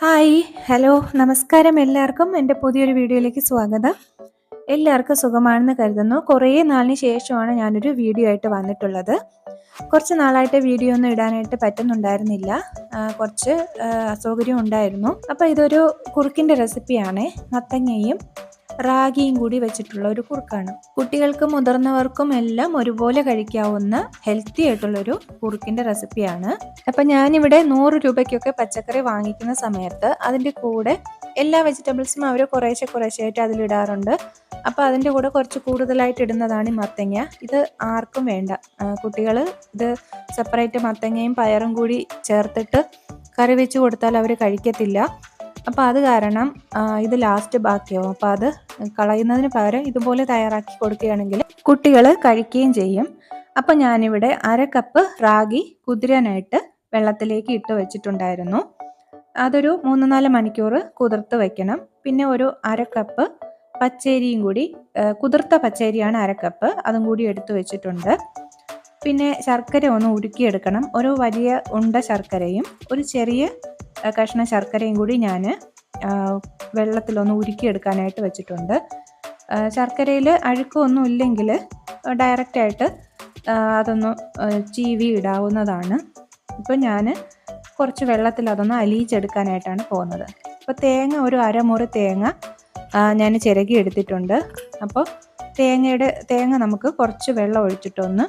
Hi hello നമസ്കാരം എല്ലാവർക്കും. എന്റെ പുതിയൊരു വീഡിയോയിലേക്ക് സ്വാഗതം. എല്ലാവർക്കും സുഖമാണെന്ന് കരുതുന്നു. കുറേ നാളിന് ശേഷമാണ് ഞാനൊരു വീഡിയോ ആയിട്ട് വന്നിട്ടുള്ളത്. കുറച്ച് നാളായിട്ട് വീഡിയോ ഒന്നും ഇടാനായിട്ട് പറ്റുന്നുണ്ടായിരുന്നില്ല. കുറച്ച് അസൗകര്യം ഉണ്ടായിരുന്നു. അപ്പോൾ ഇതൊരു കുറുക്കിന്റെ റെസിപ്പിയാണ് മത്തങ്ങയും റാഗിയും കൂടി വെച്ചിട്ടുള്ള ഒരു കുറുക്കാണ്. കുട്ടികൾക്കും മുതിർന്നവർക്കും എല്ലാം ഒരുപോലെ കഴിക്കാവുന്ന ഹെൽത്തി ആയിട്ടുള്ള ഒരു കുറുക്കിന്റെ റെസിപ്പിയാണ് അപ്പം ഞാനിവിടെ നൂറ് രൂപയ്ക്കൊക്കെ പച്ചക്കറി വാങ്ങിക്കുന്ന സമയത്ത് അതിന്റെ കൂടെ എല്ലാ വെജിറ്റബിൾസും അവർ കുറേശ്ശെ കുറേശ്ശെയായിട്ട് അതിലിടാറുണ്ട്. അപ്പോൾ അതിന്റെ കൂടെ കുറച്ച് കൂടുതലായിട്ട് ഇടുന്നതാണ് ഈ മത്തങ്ങ. ഇത് ആർക്കും വേണ്ട. കുട്ടികൾ ഇത് സെപ്പറേറ്റ് മത്തങ്ങയും പയറും കൂടി ചേർത്തിട്ട് കറി വെച്ച് കൊടുത്താൽ അവർ കഴിക്കത്തില്ല. അപ്പോൾ അത് കാരണം ഇത് ലാസ്റ്റ് ബാക്കിയാവും. അപ്പോൾ അത് കളയുന്നതിന് പകരം ഇതുപോലെ തയ്യാറാക്കി കൊടുക്കുകയാണെങ്കിൽ കുട്ടികൾ കഴിക്കുകയും ചെയ്യും. അപ്പോൾ ഞാനിവിടെ അര കപ്പ് റാഗി കുതിരാനായിട്ട് വെള്ളത്തിലേക്ക് ഇട്ട് വെച്ചിട്ടുണ്ടായിരുന്നു. അതൊരു മൂന്ന് നാല് മണിക്കൂർ കുതിർത്ത് വയ്ക്കണം പിന്നെ ഒരു അര കപ്പ് പച്ചരിയും കൂടി കുതിർത്ത പച്ചരിയാണ് അര കപ്പ് അതും കൂടി എടുത്തു വെച്ചിട്ടുണ്ട്. പിന്നെ ശർക്കര ഒന്ന് ഉരുക്കിയെടുക്കണം. ഒരു വലിയ ഉണ്ട ശർക്കരയും ഒരു ചെറിയ കഷ്ണം ശർക്കരയും കൂടി ഞാൻ വെള്ളത്തിലൊന്ന് ഉരുക്കിയെടുക്കാനായിട്ട് വെച്ചിട്ടുണ്ട്. ശർക്കരയിൽ അഴുക്കൊന്നും ഇല്ലെങ്കിൽ ഡയറക്റ്റായിട്ട് അതൊന്ന് ചീവി ഇടാവുന്നതാണ്. ഇപ്പോൾ ഞാൻ കുറച്ച് വെള്ളത്തിൽ അതൊന്ന് അലിയിച്ചെടുക്കാനായിട്ടാണ് പോകുന്നത്. അപ്പോൾ തേങ്ങ ഒരു അരമുറി തേങ്ങ ഞാൻ ചിരകി എടുത്തിട്ടുണ്ട്. അപ്പോൾ തേങ്ങയുടെ തേങ്ങ നമുക്ക് കുറച്ച് വെള്ളം ഒഴിച്ചിട്ടൊന്ന്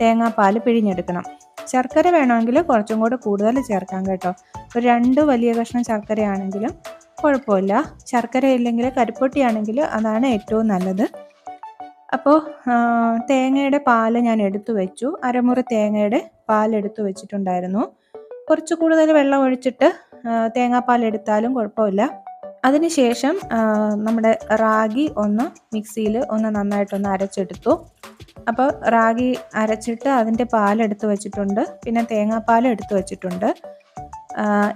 തേങ്ങാപ്പാൽ പിഴിഞ്ഞെടുക്കണം. ശർക്കര വേണമെങ്കിൽ കുറച്ചും കൂടെ കൂടുതൽ ചേർക്കാം കേട്ടോ. ഒരു രണ്ട് വലിയ കഷ്ണം ശർക്കരയാണെങ്കിലും കുഴപ്പമില്ല. ശർക്കര ഇല്ലെങ്കിൽ കരിപ്പൊട്ടിയാണെങ്കിൽ അതാണ് ഏറ്റവും നല്ലത്. അപ്പോൾ തേങ്ങയുടെ പാൽ ഞാൻ എടുത്തു വെച്ചു. അരമുറി തേങ്ങയുടെ പാൽ എടുത്തു വെച്ചിട്ടുണ്ടായിരുന്നു. കുറച്ച് കൂടുതൽ വെള്ളം ഒഴിച്ചിട്ട് തേങ്ങാപ്പാൽ എടുത്താലും കുഴപ്പമില്ല. അതിനുശേഷം ശേഷം നമ്മുടെ റാഗി ഒന്ന് മിക്സിയിൽ ഒന്ന് നന്നായിട്ടൊന്ന് അരച്ചെടുത്തു. അപ്പോൾ റാഗി അരച്ചിട്ട് അതിന്റെ പാലെടുത്ത് വെച്ചിട്ടുണ്ട്. പിന്നെ തേങ്ങാപ്പാൽ എടുത്ത് വെച്ചിട്ടുണ്ട്.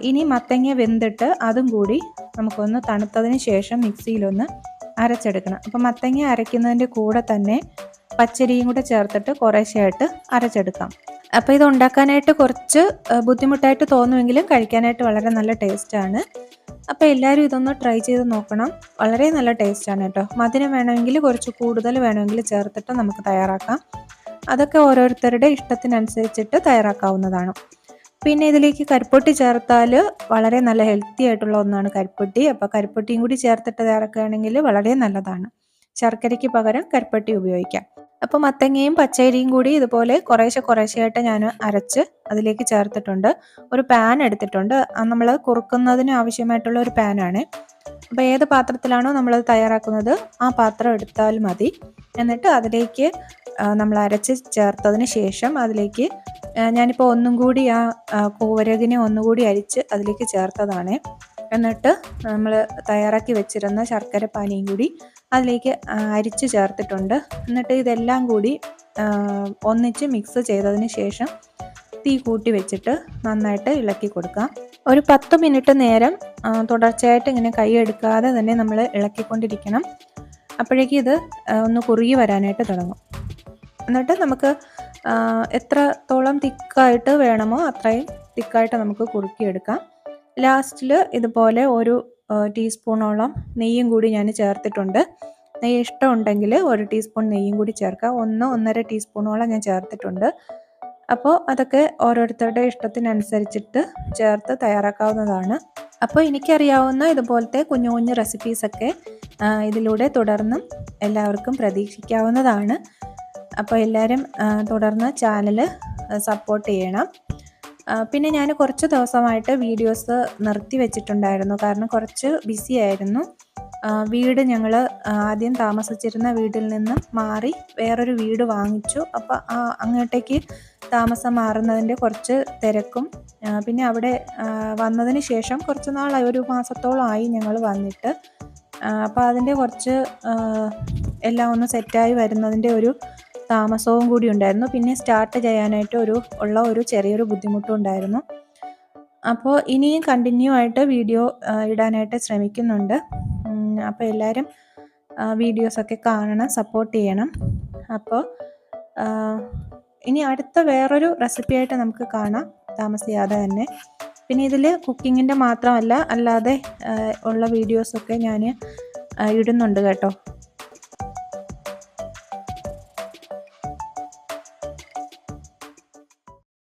ഇനി മത്തങ്ങ വെന്തിട്ട് അതും കൂടി നമുക്കൊന്ന് തണുത്തതിന് ശേഷം മിക്സിയിലൊന്ന് അരച്ചെടുക്കണം. അപ്പോൾ മത്തങ്ങ അരയ്ക്കുന്നതിന്റെ കൂടെ തന്നെ പച്ചരിയും കൂടെ ചേർത്തിട്ട് കുറേശ്ശെയായിട്ട് അരച്ചെടുക്കാം. അപ്പോൾ ഇത് ഉണ്ടാക്കാനായിട്ട് കുറച്ച് ബുദ്ധിമുട്ടായിട്ട് തോന്നുമെങ്കിലും കഴിക്കാനായിട്ട് വളരെ നല്ല ടേസ്റ്റാണ്. അപ്പോൾ എല്ലാവരും ഇതൊന്ന് ട്രൈ ചെയ്ത് നോക്കണം. വളരെ നല്ല ടേസ്റ്റാണ് കേട്ടോ. മധുരം വേണമെങ്കിൽ കുറച്ച് കൂടുതൽ വേണമെങ്കിൽ ചേർത്തിട്ട് നമുക്ക് തയ്യാറാക്കാം. അതൊക്കെ ഓരോരുത്തരുടെ ഇഷ്ടത്തിനനുസരിച്ചിട്ട് തയ്യാറാക്കാവുന്നതാണ്. പിന്നെ ഇതിലേക്ക് കരിപ്പൊട്ടി ചേർത്താൽ വളരെ നല്ല ഹെൽത്തി ആയിട്ടുള്ള ഒന്നാണ് കരിപ്പൊട്ടി. അപ്പോൾ കരിപ്പൊട്ടിയും കൂടി ചേർത്തിട്ട് തയ്യാറാക്കുകയാണെങ്കിൽ വളരെ നല്ലതാണ്. ശർക്കരയ്ക്ക് പകരം കരിപ്പൊട്ടി ഉപയോഗിക്കാം. അപ്പോൾ മത്തങ്ങയും പച്ചരിയും കൂടി ഇതുപോലെ കുറേശ്ശെ കുറേശ്ശെയായിട്ട് ഞാൻ അരച്ച് അതിലേക്ക് ചേർത്തിട്ടുണ്ട്. ഒരു പാൻ എടുത്തിട്ടുണ്ട്. നമ്മൾ കുറുക്കുന്നതിന് ആവശ്യമായിട്ടുള്ള ഒരു പാനാണ് അപ്പോൾ ഏത് പാത്രത്തിലാണോ നമ്മൾ തയ്യാറാക്കുന്നത് ആ പാത്രം എടുത്താൽ മതി. എന്നിട്ട് അതിലേക്ക് നമ്മൾ അരച്ച് ചേർത്തതിന് ശേഷം അതിലേക്ക് ഞാനിപ്പോൾ ഒന്നും കൂടി ആ കൂവരകിനെ ഒന്നുകൂടി അരിച്ച് അതിലേക്ക് ചേർത്തതാണ്. എന്നിട്ട് നമ്മൾ തയ്യാറാക്കി വെച്ചിരുന്ന ശർക്കര പാനിയും കൂടി അതിലേക്ക് അരിച്ച് ചേർത്തിട്ടുണ്ട്. എന്നിട്ട് ഇതെല്ലാം കൂടി ഒന്നിച്ച് മിക്സ് ചെയ്തതിന് ശേഷം തീ കൂട്ടി വെച്ചിട്ട് നന്നായിട്ട് ഇളക്കി കൊടുക്കാം. ഒരു പത്ത് മിനിറ്റ് നേരം തുടർച്ചയായിട്ട് ഇങ്ങനെ കൈ എടുക്കാതെ തന്നെ നമ്മൾ ഇളക്കിക്കൊണ്ടിരിക്കണം. അപ്പോഴേക്കും ഇത് ഒന്ന് കുറുകി വരാനായിട്ട് തുടങ്ങും. എന്നിട്ട് നമുക്ക് എത്രത്തോളം തിക്കായിട്ട് വേണമോ അത്രയും തിക്കായിട്ട് നമുക്ക് കുറുക്കിയെടുക്കാം. ലാസ്റ്റിൽ ഇതുപോലെ ഒരു ടീസ്പൂണോളം നെയ്യും കൂടി ഞാൻ ചേർത്തിട്ടുണ്ട്. നെയ്യ് ഇഷ്ടമുണ്ടെങ്കിൽ ഒരു ടീസ്പൂൺ നെയ്യും കൂടി ചേർക്കാം. ഒന്ന് ഒന്നര ടീസ്പൂണോളം ഞാൻ ചേർത്തിട്ടുണ്ട്. അപ്പോൾ അതൊക്കെ ഓരോരുത്തരുടെ ഇഷ്ടത്തിനനുസരിച്ചിട്ട് ചേർത്ത് തയ്യാറാക്കാവുന്നതാണ്. അപ്പോൾ എനിക്കറിയാവുന്ന ഇതുപോലത്തെ കുഞ്ഞു കുഞ്ഞു റെസിപ്പീസൊക്കെ ഇതിലൂടെ തുടർന്നും എല്ലാവർക്കും പ്രതീക്ഷിക്കാവുന്നതാണ്. അപ്പോൾ എല്ലാവരും തുടർന്ന് ചാനൽ സപ്പോർട്ട് ചെയ്യണം. പിന്നെ ഞാൻ കുറച്ച് ദിവസമായിട്ട് വീഡിയോസ് നിർത്തി വെച്ചിട്ടുണ്ടായിരുന്നു. കാരണം കുറച്ച് ബിസി ആയിരുന്നു. വീട് ഞങ്ങൾ ആദ്യം താമസിച്ചിരുന്ന വീട്ടിൽ നിന്ന് മാറി വേറൊരു വീട് വാങ്ങിച്ചു. അപ്പോൾ അങ്ങോട്ടേക്ക് താമസം മാറുന്നതിന്റെ കുറച്ച് തിരക്കും പിന്നെ അവിടെ വന്നതിന് ശേഷം കുറച്ച് നാളായി ഒരു മാസത്തോളമായി ഞങ്ങൾ വന്നിട്ട്. അപ്പോൾ അതിന്റെ കുറച്ച് എല്ലാം ഒന്ന് സെറ്റായി വരുന്നതിന്റെ ഒരു താമസവും കൂടി ഉണ്ടായിരുന്നു. പിന്നെ സ്റ്റാർട്ട് ചെയ്യാനായിട്ട് ഒരു ഉള്ള ഒരു ചെറിയൊരു ബുദ്ധിമുട്ടും ഉണ്ടായിരുന്നു. അപ്പോൾ ഇനിയും കണ്ടിന്യൂ ആയിട്ട് വീഡിയോ ഇടാനായിട്ട് ശ്രമിക്കുന്നുണ്ട്. അപ്പോൾ എല്ലാവരും വീഡിയോസൊക്കെ കാണണം സപ്പോർട്ട് ചെയ്യണം. അപ്പോൾ ഇനി അടുത്ത വേറൊരു റെസിപ്പിയായിട്ട് നമുക്ക് കാണാം. താമസിയാതെ തന്നെ. പിന്നെ ഇതിൽ കുക്കിങ്ങിന്റെ മാത്രമല്ല അല്ലാതെ ഉള്ള വീഡിയോസൊക്കെ ഞാൻ ഇടുന്നുണ്ട് കേട്ടോ.